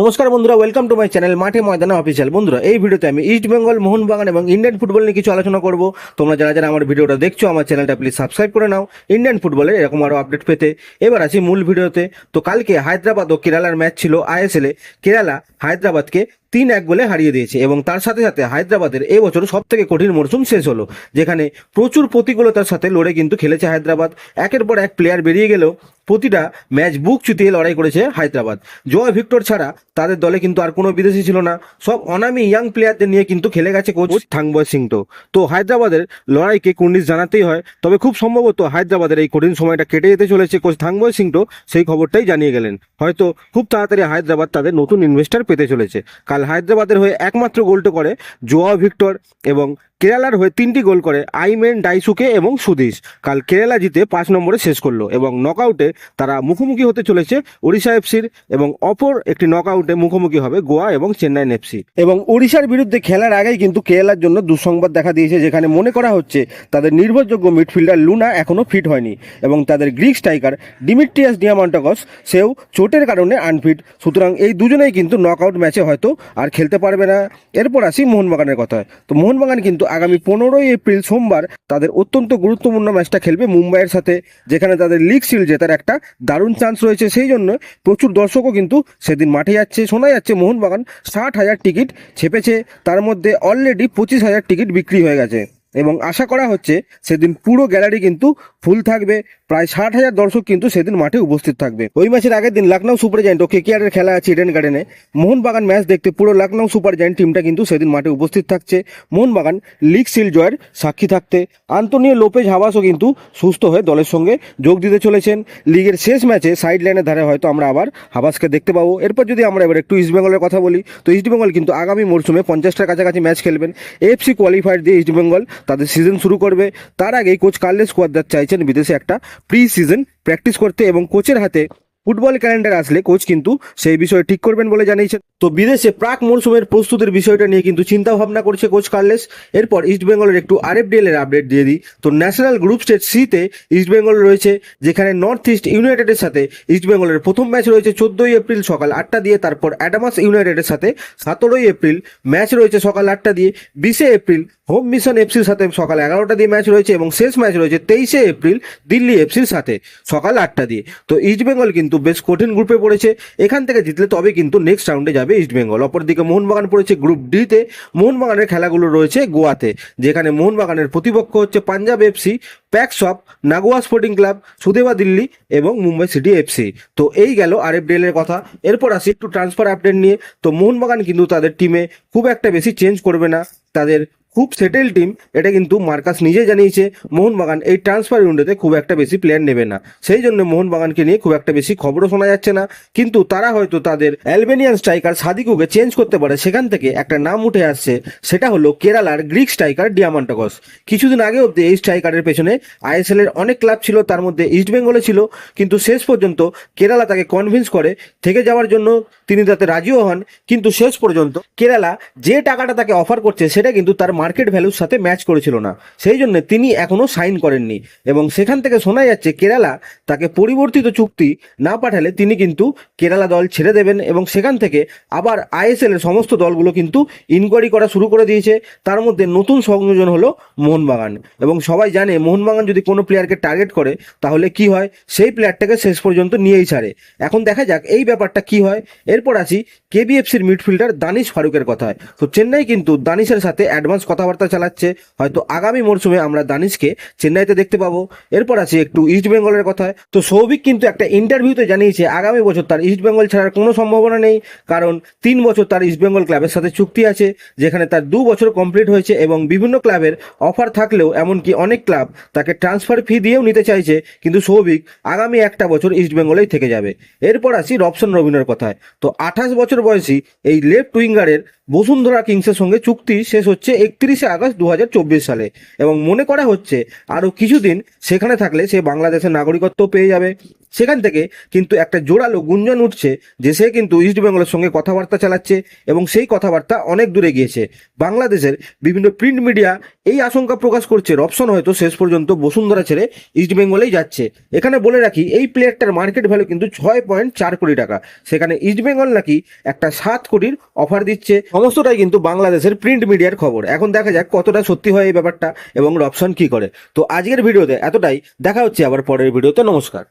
নমস্কার বন্ধুরা welcome to my channel মাঠে ময়দানে অফিসিয়াল বন্ধুরা, এই ভিডিওতে আমি ইস্ট বেঙ্গল মোহনবাগান এবং ইন্ডিয়ান ফুটবল নিয়ে কিছু আলোচনা করব। তোমরা যারা যারা আমার ভিডিওটা দেখছ, আমার চ্যানেলটা প্লিজ সাবস্ক্রাইব করে নাও। ইন্ডিয়ান ফুটবলের এরকম আরও আপডেট পেতে। এবার আসি মূল ভিডিওতে। তো কালকে হায়দ্রাবাদ ও কেরালার ম্যাচ ছিল আইএসএলে কেরালা হায়দ্রাবাদকে তিন এক গোলে হারিয়ে দিয়েছে এবং তার সাথে সাথে হায়দ্রাবাদের এই বছর সব থেকে কঠিন মরশুম শেষ হলো, যেখানে প্রচুর প্রতিকূলতার সাথে লড়ে কিন্তু খেলেছে হায়দ্রাবাদ। একের পর এক প্লেয়ার বেরিয়ে গেলেও প্রতিটা ম্যাচ বুক চুতিয়ে লড়াই করেছে হায়দ্রাবাদ। জয় ভিক্টর ছাড়া তাদের দলে কিন্তু আর কোনো বিদেশি ছিল না। সব অনামি ইয়াং প্লেয়ারদের নিয়ে কিন্তু খেলে গেছে কোচ থাংবয় সিং তো। তো হায়দ্রাবাদের লড়াইকে কুর্নিশ জানাতেই হয়, তবে খুব সম্ভবত হায়দ্রাবাদের এই কঠিন সময়টা কেটে যেতে চলেছে কোচ থাংবয় সিং তো, সেই খবরটাই জানিয়ে গেলেন। হয়তো খুব তাড়াতাড়ি হায়দ্রাবাদ তাদের নতুন ইনভেস্টার পেতে চলেছে। কাল হায়দ্রাবাদের হয়ে একমাত্র গোলটা করে জোয়া ভিক্টর এবং কেরালার হয়ে তিনটি গোল করে আইমেন, ডাইসুকে এবং সুদীশ। কাল কেরালা জিতে পাঁচ নম্বরে শেষ করল এবং নকআউটে তারা মুখোমুখি হতে চলেছে ওড়িশা এফসির এবং অপর একটি নকআউটে মুখোমুখি হবে গোয়া এবং চেন্নাইন এফসি এবং ওড়িশার বিরুদ্ধে খেলার আগেই কিন্তু কেরালার জন্য দুঃসংবাদ দেখা দিয়েছে, যেখানে মনে করা হচ্ছে তাদের নির্ভরযোগ্য মিডফিল্ডার লুনা এখনও ফিট হয়নি এবং তাদের গ্রিক স্ট্রাইকার ডিমিট্রিয়াস ডিয়ামান্টাকস, সেও চোটের কারণে আনফিট সুতরাং এই দুজনেই কিন্তু নকআউট ম্যাচে হয়তো আর খেলতে পারবে না। এরপর আসি মোহনবাগানের কথা তো মোহনবাগান কিন্তু আগামী পনেরোই এপ্রিল সোমবার তাদের অত্যন্ত গুরুত্বপূর্ণ ম্যাচটা খেলবে মুম্বাইয়ের সাথে, যেখানে তাদের লিগ সিল জেতার একটা দারুণ চান্স রয়েছে। সেই জন্য প্রচুর দর্শকও কিন্তু সেদিন মাঠে যাচ্ছে, শোনা যাচ্ছে মোহনবাগান ষাট হাজার টিকিট ছেপেছে, তার মধ্যে অলরেডি পঁচিশ হাজার টিকিট বিক্রি হয়ে গেছে। এবং আশা করা হচ্ছে সেদিন পুরো গ্যালারি কিন্তু ফুল থাকবে। প্রায় ষাট হাজার দর্শক কিন্তু সেদিন মাঠে উপস্থিত থাকবে। ওই ম্যাচের আগের দিন লখনৌ সুপার জায়েন্ট ও কেকেআরের খেলা আছে ইডেন গার্ডেনে। মোহনবাগান ম্যাচ দেখতে পুরো লখনৌ সুপার জায়েন্ট টিমটা কিন্তু সেদিন মাঠে উপস্থিত থাকছে। মোহনবাগান লিগ সিল জয়ের সাক্ষী থাকতে। আন্তনিও লোপেজ হাবাসও কিন্তু সুস্থ হয়ে দলের সঙ্গে যোগ দিতে চলেছেন। লিগের শেষ ম্যাচে সাইড লাইনের ধারে হয়তো আমরা আবার হাবাসকে দেখতে পাবো। এরপর যদি আমরা এবার একটু ইস্টবেঙ্গলের কথা বলি, তো ইস্টবেঙ্গল কিন্তু আগামী মরশুমে পঞ্চাশটার কাছাকাছি ম্যাচ খেলবেন। এফসি কোয়ালিফায়ার দিয়ে ইস্টবেঙ্গল তাদের সিজন শুরু করবে। তার আগেই কোচ কার্লেস কোয়াদ্দার চাইছেন বিদেশে একটা প্রি সিজন প্র্যাকটিস করতে এবং কোচের হাতে ফুটবল ক্যালেন্ডার আসলে কোচ কিন্তু সেই বিষয়ে ঠিক করবেন বলে জানিয়েছেন। তো বিদেশে প্রাক মরশুমের প্রস্তুতির বিষয়টা নিয়ে কিন্তু চিন্তা ভাবনা করছে কোচ কার্লেস এরপর ইস্টবেঙ্গলের একটু আরএফডিএল এর আপডেট দিয়ে দিই। তো ন্যাশনাল গ্রুপ স্টেজ সিতে ইস্টবেঙ্গল রয়েছে, যেখানে নর্থ ইস্ট ইউনাইটেডের সাথে ইস্টবেঙ্গলের প্রথম ম্যাচ রয়েছে চোদ্দোই এপ্রিল সকাল আটটা দিয়ে। তারপর অ্যাডামাস ইউনাইটেডের সাথে সতেরোই এপ্রিল ম্যাচ রয়েছে সকাল আটটা দিয়ে। বিশে এপ্রিল হোম মিশন এফসির সাথে সকাল এগারোটা দিয়ে ম্যাচ রয়েছে এবং শেষ ম্যাচ রয়েছে তেইশে এপ্রিল দিল্লি এফসির সাথে সকাল আটটা দিয়ে। তো ইস্টবেঙ্গল কিন্তু বেশ কঠিন গ্রুপে পড়েছে। এখান থেকে জিতলে তবে কিন্তু নেক্সট রাউন্ডে যাবে ইস্টবেঙ্গল অপরদিকে মোহনবাগান পড়েছে গ্রুপ ডিতে মোহনবাগানের খেলাগুলো রয়েছে গোয়াতে, যেখানে মোহনবাগানের প্রতিপক্ষ হচ্ছে পাঞ্জাব এফসি প্যাকশপ নাগোয়া স্পোর্টিং ক্লাব সুদেবা দিল্লি এবং মুম্বাই সিটি এফসি। তো এই গেল আরএফডিএল এর কথা। এরপর আসি একটু ট্রান্সফার আপডেট নিয়ে। তো মোহনবাগান কিন্তু তাদের টিমে খুব একটা বেশি চেঞ্জ করবে না। তাদের খুব সেটেল টিম এটা কিন্তু মার্কাস নিজে জানিয়েছে, মোহনবাগান এই ট্রান্সফার উইন্ডোতে খুব একটা বেশি প্লেয়ার নেবে না। সেই জন্য মোহনবাগানকে নিয়ে খুব একটা বেশি খবরও শোনা যাচ্ছে না। কিন্তু তারা হয়তো তাদের অ্যালবেনিয়ান স্ট্রাইকার সাদিকুকে চেঞ্জ করতে পারে, সেখান থেকে একটা নাম উঠে আসছে, সেটা হলো কেরালার গ্রিক স্ট্রাইকার ডিয়ামান্টাকস কিছুদিন আগে অব্দি এই স্ট্রাইকারের পেছনে আইএসএল এর অনেক ক্লাব ছিল, তার মধ্যে ইস্ট বেঙ্গলে ছিল, কিন্তু শেষ পর্যন্ত কেরালা তাকে কনভিন্স করে, থেকে যাওয়ার জন্য তিনি তাতে রাজিও হন, কিন্তু শেষ পর্যন্ত কেরালা যে টাকাটা তাকে অফার করছে, সেটা কিন্তু তার মার্কেট ভ্যালুর সাথে ম্যাচ করেছিল না। সেই জন্য তিনি এখনও সাইন করেননি। এবং সেখান থেকে শোনা যাচ্ছে কেরালা তাকে পরিবর্তিত চুক্তি না পাঠালে তিনি কিন্তু কেরালা দল ছেড়ে দেবেন এবং সেখান থেকে আবার আইএসএল এর সমস্ত দলগুলো কিন্তু ইনকোয়ারি করা শুরু করে দিয়েছে। তার মধ্যে নতুন সংযোজন হলো মোহনবাগান। এবং সবাই জানে মোহনবাগান যদি কোনো প্লেয়ারকে টার্গেট করে, তাহলে কি হয়? সেই প্লেয়ারটাকে শেষ পর্যন্ত নিয়েই ছাড়ে। এখন দেখা যাক এই ব্যাপারটা কি হয়। এরপর আসি কেবিএফসির মিডফিল্ডার দানিশ ফারুকের কথায়। তো চেন্নাই কিন্তু দানিশের সাথে অ্যাডভান্স কথাবার্তা চালাচ্ছে। হয়তো আগামী মরশুমে আমরা দানিশকে চেন্নাইতে দেখতে পাবো। এরপর আসি একটু ইস্ট বেঙ্গলের কথায়। তো সৌভিক কিন্তু একটা ইন্টারভিউতে জানিয়েছে, আগামী বছর তার ইস্ট বেঙ্গল ছাড়ার কোনো সম্ভাবনা নেই। কারণ তিন বছর তার ইস্ট বেঙ্গল ক্লাবের সাথে চুক্তি আছে, যেখানে তার দু বছর কমপ্লিট হয়েছে এবং বিভিন্ন ক্লাবের অফার থাকলেও এমনকি অনেক ক্লাব তাকে ট্রান্সফার ফি দিয়েও নিতে চাইছে। কিন্তু সৌভিক আগামী একটা বছর ইস্ট বেঙ্গলেই থেকে যাবে। এরপর আসি রবসন রবিনের কথায়। তো আঠাশ বছর বয়সী এই লেফট উইঙ্গারের বসুন্ধরা কিংসের সঙ্গে চুক্তি শেষ হচ্ছে একত্রিশে আগস্ট দু হাজার চব্বিশ সালে। এবং মনে করা হচ্ছে, আরও কিছুদিন সেখানে থাকলে সে বাংলাদেশের নাগরিকত্ব পেয়ে যাবে। সেখান থেকে কিন্তু একটা জোরালো গুঞ্জন উঠছে যে সে কিন্তু ইস্ট বেঙ্গলের সঙ্গে কথাবার্তা চালাচ্ছে এবং সেই কথাবার্তা অনেক দূরে গিয়েছে। বাংলাদেশের বিভিন্ন প্রিন্ট মিডিয়া এই আশঙ্কা প্রকাশ করছে। রপশন হয়তো শেষ পর্যন্ত বসুন্ধরা ছেড়ে ইস্ট বেঙ্গলেই যাচ্ছে। এখানে বলে রাখি, এই প্লেয়ারটার মার্কেট ভ্যালু কিন্তু ছয় পয়েন্ট চার কোটি টাকা। সেখানে ইস্ট বেঙ্গল নাকি একটা সাত কোটির অফার দিচ্ছে। সমস্তটাই কিন্তু বাংলাদেশের প্রিন্ট মিডিয়ার খবর। এখন দেখা যাক কতটা সত্যি হয় এই ব্যাপারটা এবং রপশন কি করে। তো আজকের ভিডিওতে এতটাই। দেখা হচ্ছে আবার পরের ভিডিওতে। নমস্কার।